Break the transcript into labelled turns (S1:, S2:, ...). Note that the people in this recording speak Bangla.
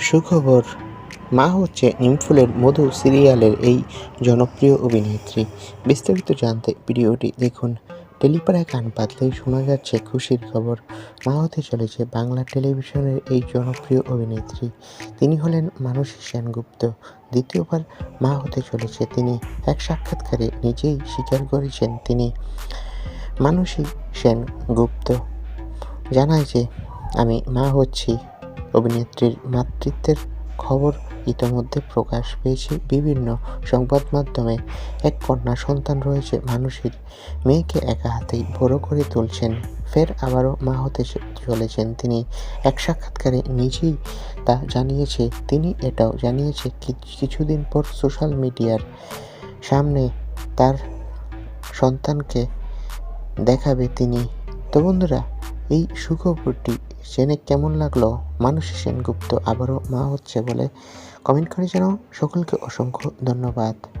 S1: সুখবর, মা হচ্ছে নিমফুলের মধু সিরিয়ালের এই জনপ্রিয় অভিনেত্রী। বিস্তারিত জানতে ভিডিওটি দেখুন। টেলিপাড়ায় কান পাতলেই শোনা যাচ্ছে খুশির খবর। মা হতে চলেছে বাংলা টেলিভিশনের এই জনপ্রিয় অভিনেত্রী। তিনি হলেন মানসী সেনগুপ্ত। দ্বিতীয়বার মা হতে চলেছে তিনি। এক সাক্ষাৎকারে নিজেই স্বীকার করেছেন তিনি। মানসী সেনগুপ্ত। জানায় যে, আমি মা হচ্ছি। অভিনেত্রীর মাতৃত্বের খবর ইতোমধ্যে প্রকাশ পেয়েছে বিভিন্ন সংবাদ মাধ্যমে। এক কন্যা সন্তান রয়েছে, মানুষের মেয়েকে একা হাতেই বড় করে তুলছেন। ফের আবারও মা হতে চলেছেন তিনি। এক সাক্ষাৎকারে নিজেই তা জানিয়েছে। তিনি এটাও জানিয়েছে কিছুদিন পর সোশ্যাল মিডিয়ার সামনে তার সন্তানকে দেখাবে তিনি। তো বন্ধুরা এই সুখবরটি জেনে কেমন লাগল? মানসী সেনগুপ্ত আবারও মা হচ্ছে বলে কমেন্ট করে জানাও। সকলকে অসংখ্য ধন্যবাদ।